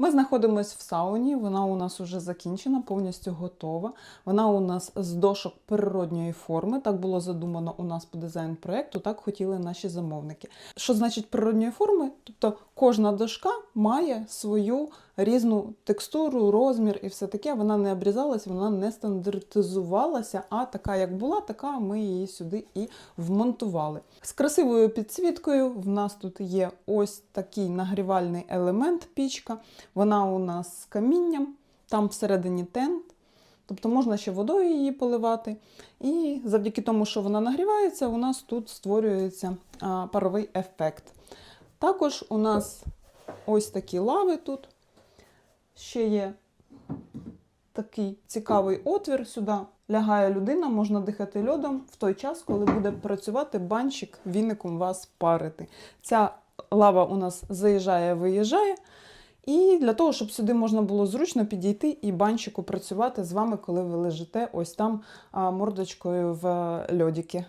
Ми знаходимося в сауні, вона у нас вже закінчена, повністю готова. Вона у нас з дошок природньої форми. Так було задумано у нас по дизайн-проєкту, так хотіли наші замовники. Що значить природньої форми? Тобто кожна дошка має свою різну текстуру, розмір і все таке. Вона не обрізалась, вона не стандартизувалася, а така, як була, така ми її сюди і вмонтували. З красивою підсвіткою в нас тут є ось такий нагрівальний елемент пічка. Вона у нас з камінням, там всередині тент. Тобто можна ще водою її поливати. І завдяки тому, що вона нагрівається, у нас тут створюється паровий ефект. Також у нас ось такі лави тут. Ще є такий цікавий отвір. Сюди лягає людина, можна дихати льодом в той час, коли буде працювати банщик віником вас парити. Ця лава у нас заїжджає, виїжджає. І для того, щоб сюди можна було зручно підійти і банщику працювати з вами, коли ви лежите ось там мордочкою в льодіки.